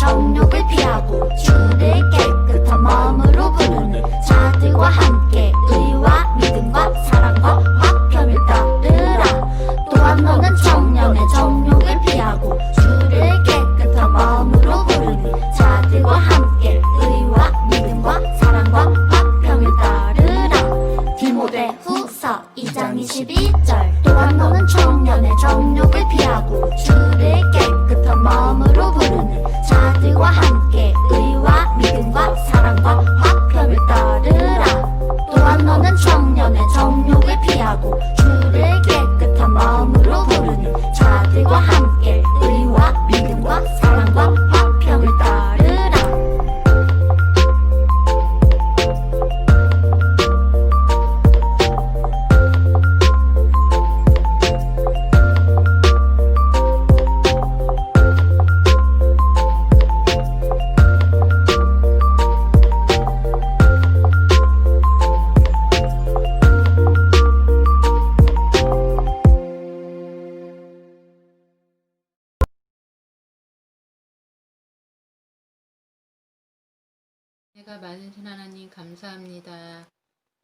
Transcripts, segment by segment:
정욕을 피하고 주를 깨끗한 마음으로 부르는 자들과 함께 의 많으신 하나님 감사합니다.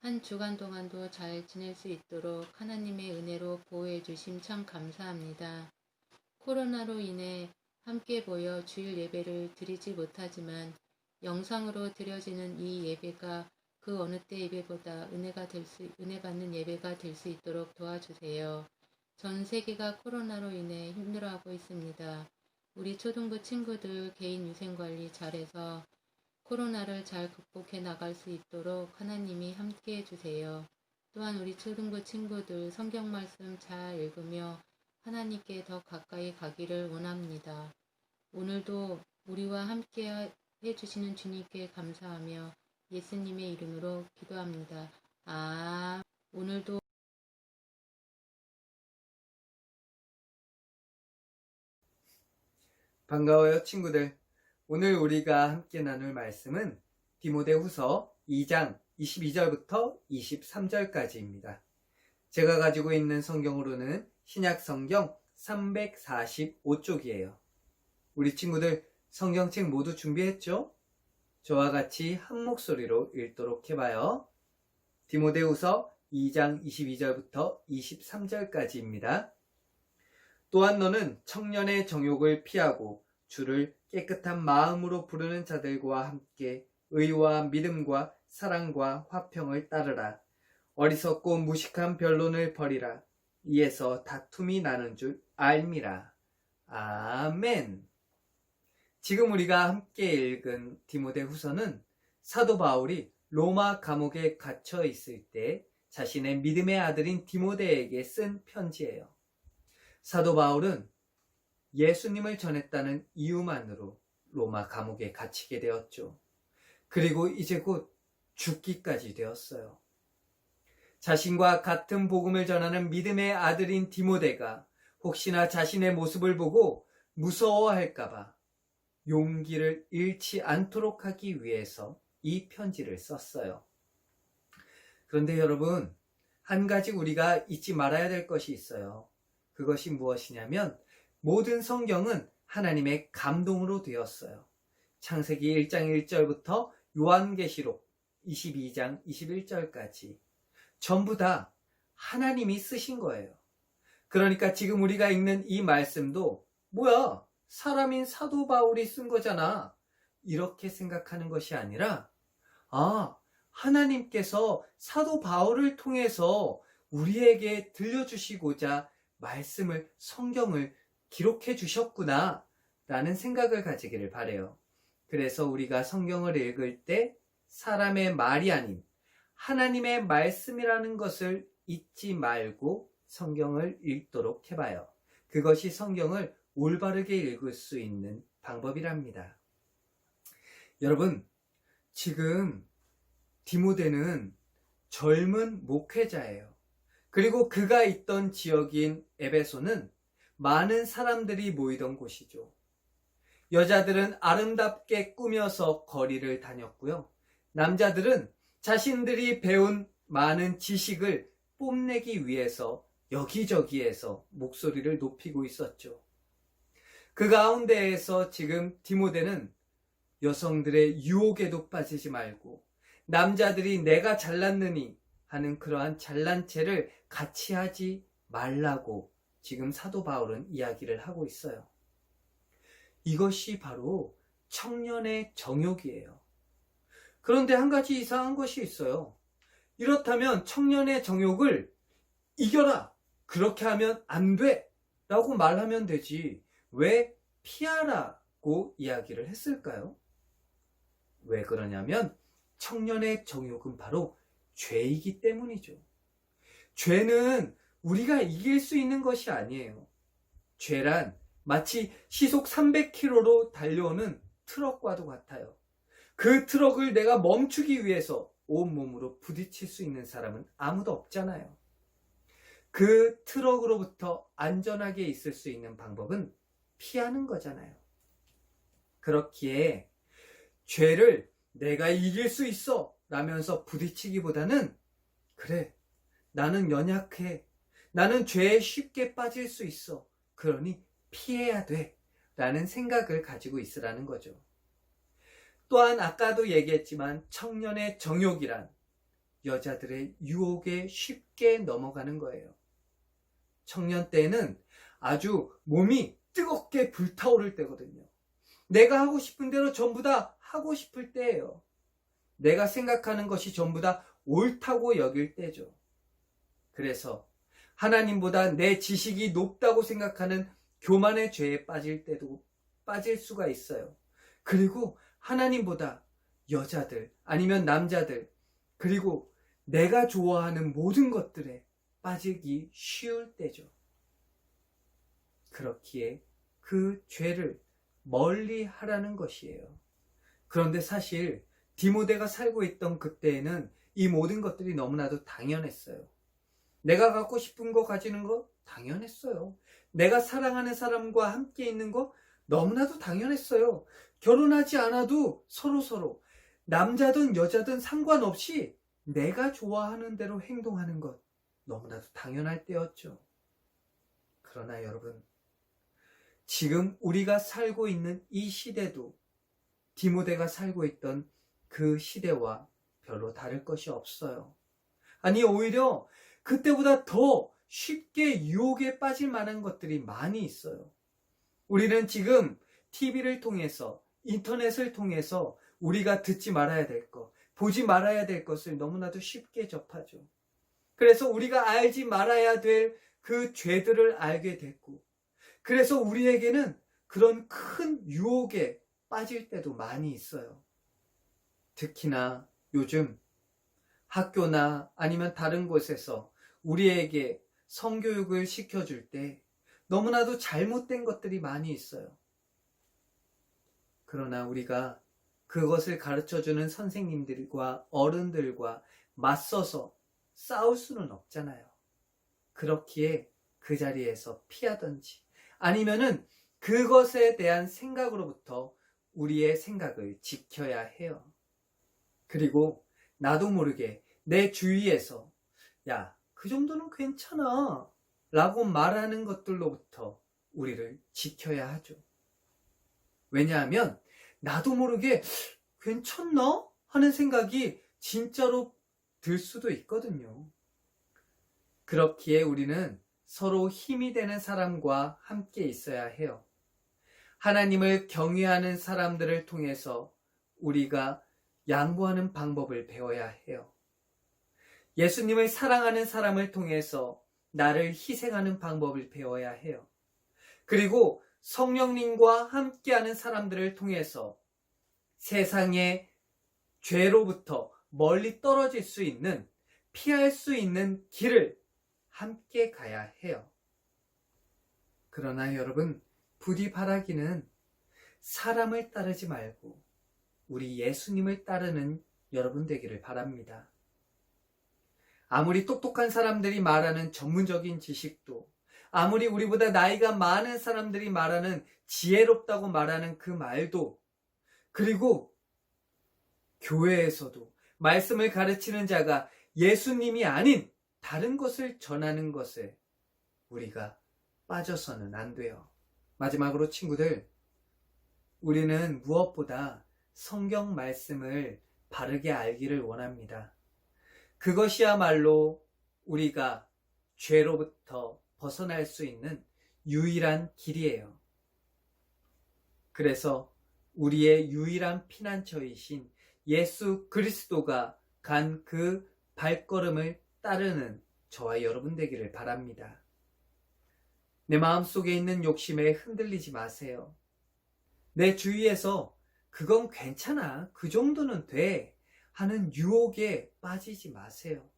한 주간 동안도 잘 지낼 수 있도록 하나님의 은혜로 보호해 주심 참 감사합니다. 코로나로 인해 함께 모여 주일 예배를 드리지 못하지만 영상으로 드려지는 이 예배가 그 어느 때 예배보다 은혜가 될 수, 은혜 받는 예배가 될 수 있도록 도와주세요. 전 세계가 코로나로 인해 힘들어하고 있습니다. 우리 초등부 친구들 개인 위생 관리 잘해서 코로나를 잘 극복해 나갈 수 있도록 하나님이 함께 해주세요. 또한 우리 초등부 친구들 성경 말씀 잘 읽으며 하나님께 더 가까이 가기를 원합니다. 오늘도 우리와 함께 해주시는 주님께 감사하며 예수님의 이름으로 기도합니다. 아, 오늘도 반가워요, 친구들. 오늘 우리가 함께 나눌 말씀은 디모데후서 2장 22절부터 23절까지입니다. 제가 가지고 있는 성경으로는 신약 성경 345쪽이에요. 우리 친구들 성경책 모두 준비했죠? 저와 같이 한 목소리로 읽도록 해봐요. 디모데후서 2장 22절부터 23절까지입니다. 또한 너는 청년의 정욕을 피하고 주를 깨끗한 마음으로 부르는 자들과 함께 의와 믿음과 사랑과 화평을 따르라. 어리석고 무식한 변론을 버리라. 이에서 다툼이 나는 줄 알미라. 아멘. 지금 우리가 함께 읽은 디모데 후서는 사도 바울이 로마 감옥에 갇혀 있을 때 자신의 믿음의 아들인 디모데에게 쓴 편지예요. 사도 바울은 예수님을 전했다는 이유만으로 로마 감옥에 갇히게 되었죠. 그리고 이제 곧 죽기까지 되었어요. 자신과 같은 복음을 전하는 믿음의 아들인 디모데가 혹시나 자신의 모습을 보고 무서워할까봐 용기를 잃지 않도록 하기 위해서 이 편지를 썼어요. 그런데 여러분, 한 가지 우리가 잊지 말아야 될 것이 있어요. 그것이 무엇이냐면 모든 성경은 하나님의 감동으로 되었어요. 창세기 1장 1절부터 요한계시록 22장 21절까지 전부 다 하나님이 쓰신 거예요. 그러니까 지금 우리가 읽는 이 말씀도 뭐야? 사람인 사도 바울이 쓴 거잖아. 이렇게 생각하는 것이 아니라 아, 하나님께서 사도 바울을 통해서 우리에게 들려주시고자 말씀을, 성경을 기록해 주셨구나. 라는 생각을 가지기를 바래요. 그래서 우리가 성경을 읽을 때 사람의 말이 아닌 하나님의 말씀이라는 것을 잊지 말고 성경을 읽도록 해봐요. 그것이 성경을 올바르게 읽을 수 있는 방법이랍니다. 여러분, 지금 디모데는 젊은 목회자예요. 그리고 그가 있던 지역인 에베소는 많은 사람들이 모이던 곳이죠. 여자들은 아름답게 꾸며서 거리를 다녔고요. 남자들은 자신들이 배운 많은 지식을 뽐내기 위해서 여기저기에서 목소리를 높이고 있었죠. 그 가운데에서 지금 디모데는 여성들의 유혹에도 빠지지 말고 남자들이 내가 잘났느니 하는 그러한 잘난 체를 같이 하지 말라고 지금 사도 바울은 이야기를 하고 있어요. 이것이 바로 청년의 정욕이에요. 그런데 한 가지 이상한 것이 있어요. 이렇다면 청년의 정욕을 이겨라! 그렇게 하면 안 돼! 라고 말하면 되지. 왜 피하라고 이야기를 했을까요? 왜 그러냐면 청년의 정욕은 바로 죄이기 때문이죠. 죄는 우리가 이길 수 있는 것이 아니에요. 죄란 마치 시속 300km로 달려오는 트럭과도 같아요. 그 트럭을 내가 멈추기 위해서 온몸으로 부딪힐 수 있는 사람은 아무도 없잖아요. 그 트럭으로부터 안전하게 있을 수 있는 방법은 피하는 거잖아요. 그렇기에 죄를 내가 이길 수 있어 라면서 부딪히기보다는 그래 나는 연약해 나는 죄에 쉽게 빠질 수 있어 그러니 피해야 돼 라는 생각을 가지고 있으라는 거죠. 또한 아까도 얘기했지만 청년의 정욕이란 여자들의 유혹에 쉽게 넘어가는 거예요. 청년 때는 아주 몸이 뜨겁게 불타오를 때거든요. 내가 하고 싶은 대로 전부 다 하고 싶을 때예요. 내가 생각하는 것이 전부 다 옳다고 여길 때죠. 그래서 하나님보다 내 지식이 높다고 생각하는 교만의 죄에 빠질 때도 빠질 수가 있어요. 그리고 하나님보다 여자들 아니면 남자들 그리고 내가 좋아하는 모든 것들에 빠지기 쉬울 때죠. 그렇기에 그 죄를 멀리 하라는 것이에요. 그런데 사실 디모데가 살고 있던 그때에는 이 모든 것들이 너무나도 당연했어요. 내가 갖고 싶은 거 가지는 거 당연했어요. 내가 사랑하는 사람과 함께 있는 거 너무나도 당연했어요. 결혼하지 않아도 서로 서로 남자든 여자든 상관없이 내가 좋아하는 대로 행동하는 것 너무나도 당연할 때였죠. 그러나 여러분, 지금 우리가 살고 있는 이 시대도 디모데가 살고 있던 그 시대와 별로 다를 것이 없어요. 아니, 오히려 그때보다 더 쉽게 유혹에 빠질 만한 것들이 많이 있어요. 우리는 지금 TV를 통해서, 인터넷을 통해서 우리가 듣지 말아야 될 것, 보지 말아야 될 것을 너무나도 쉽게 접하죠. 그래서 우리가 알지 말아야 될 그 죄들을 알게 됐고, 그래서 우리에게는 그런 큰 유혹에 빠질 때도 많이 있어요. 특히나 요즘 학교나 아니면 다른 곳에서 우리에게 성교육을 시켜줄 때 너무나도 잘못된 것들이 많이 있어요. 그러나 우리가 그것을 가르쳐주는 선생님들과 어른들과 맞서서 싸울 수는 없잖아요. 그렇기에 그 자리에서 피하든지 아니면은 그것에 대한 생각으로부터 우리의 생각을 지켜야 해요. 그리고 나도 모르게 내 주위에서 야, 그 정도는 괜찮아. 라고 말하는 것들로부터 우리를 지켜야 하죠. 왜냐하면 나도 모르게 괜찮나? 하는 생각이 진짜로 들 수도 있거든요. 그렇기에 우리는 서로 힘이 되는 사람과 함께 있어야 해요. 하나님을 경외하는 사람들을 통해서 우리가 양보하는 방법을 배워야 해요. 예수님을 사랑하는 사람을 통해서 나를 희생하는 방법을 배워야 해요. 그리고 성령님과 함께하는 사람들을 통해서 세상의 죄로부터 멀리 떨어질 수 있는 피할 수 있는 길을 함께 가야 해요. 그러나 여러분, 부디 바라기는 사람을 따르지 말고 우리 예수님을 따르는 여러분 되기를 바랍니다. 아무리 똑똑한 사람들이 말하는 전문적인 지식도, 아무리 우리보다 나이가 많은 사람들이 말하는 지혜롭다고 말하는 그 말도, 그리고 교회에서도 말씀을 가르치는 자가 예수님이 아닌 다른 것을 전하는 것에 우리가 빠져서는 안 돼요. 마지막으로 친구들, 우리는 무엇보다 성경 말씀을 바르게 알기를 원합니다. 그것이야말로 우리가 죄로부터 벗어날 수 있는 유일한 길이에요. 그래서 우리의 유일한 피난처이신 예수 그리스도가 간 그 발걸음을 따르는 저와 여러분 되기를 바랍니다. 내 마음 속에 있는 욕심에 흔들리지 마세요. 내 주위에서 그건 괜찮아. 그 정도는 돼. 하는 유혹에 빠지지 마세요.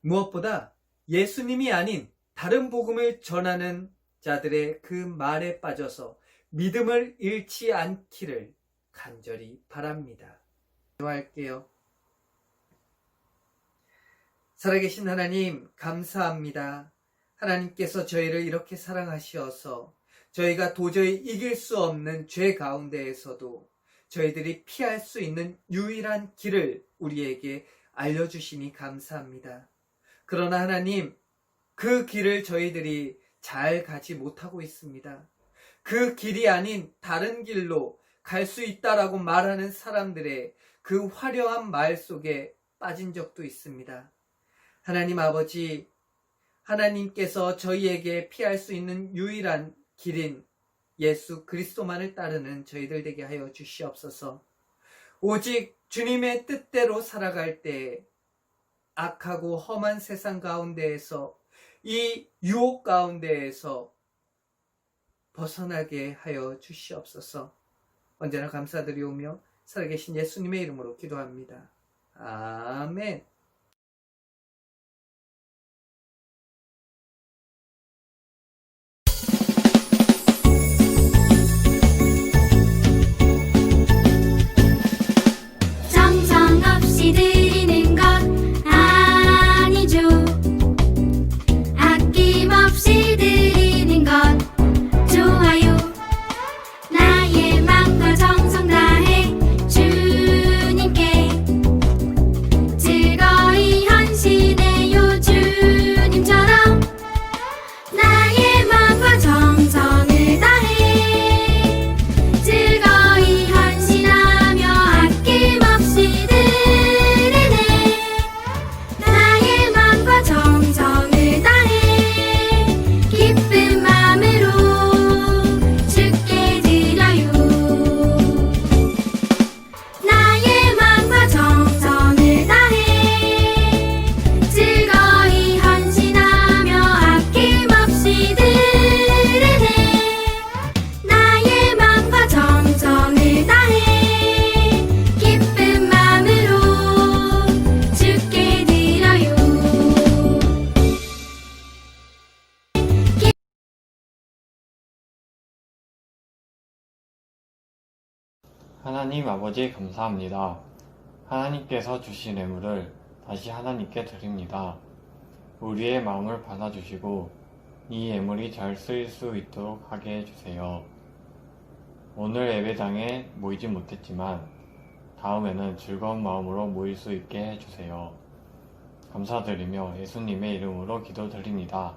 무엇보다 예수님이 아닌 다른 복음을 전하는 자들의 그 말에 빠져서 믿음을 잃지 않기를 간절히 바랍니다. 기도할게요. 살아계신 하나님, 감사합니다. 하나님께서 저희를 이렇게 사랑하시어서 저희가 도저히 이길 수 없는 죄 가운데에서도 저희들이 피할 수 있는 유일한 길을 우리에게 알려주시니 감사합니다. 그러나 하나님, 그 길을 저희들이 잘 가지 못하고 있습니다. 그 길이 아닌 다른 길로 갈 수 있다라고 말하는 사람들의 그 화려한 말 속에 빠진 적도 있습니다. 하나님 아버지, 하나님께서 저희에게 피할 수 있는 유일한 길인 예수 그리스도만을 따르는 저희들 되게 하여 주시옵소서. 오직 주님의 뜻대로 살아갈 때 악하고 험한 세상 가운데에서 이 유혹 가운데에서 벗어나게 하여 주시옵소서. 언제나 감사드리오며 살아계신 예수님의 이름으로 기도합니다. 아멘. 하나님 아버지 감사합니다. 하나님께서 주신 예물을 다시 하나님께 드립니다. 우리의 마음을 받아주시고 이 예물이 잘 쓰일 수 있도록 하게 해주세요. 오늘 예배장에 모이지 못했지만 다음에는 즐거운 마음으로 모일 수 있게 해주세요. 감사드리며 예수님의 이름으로 기도드립니다.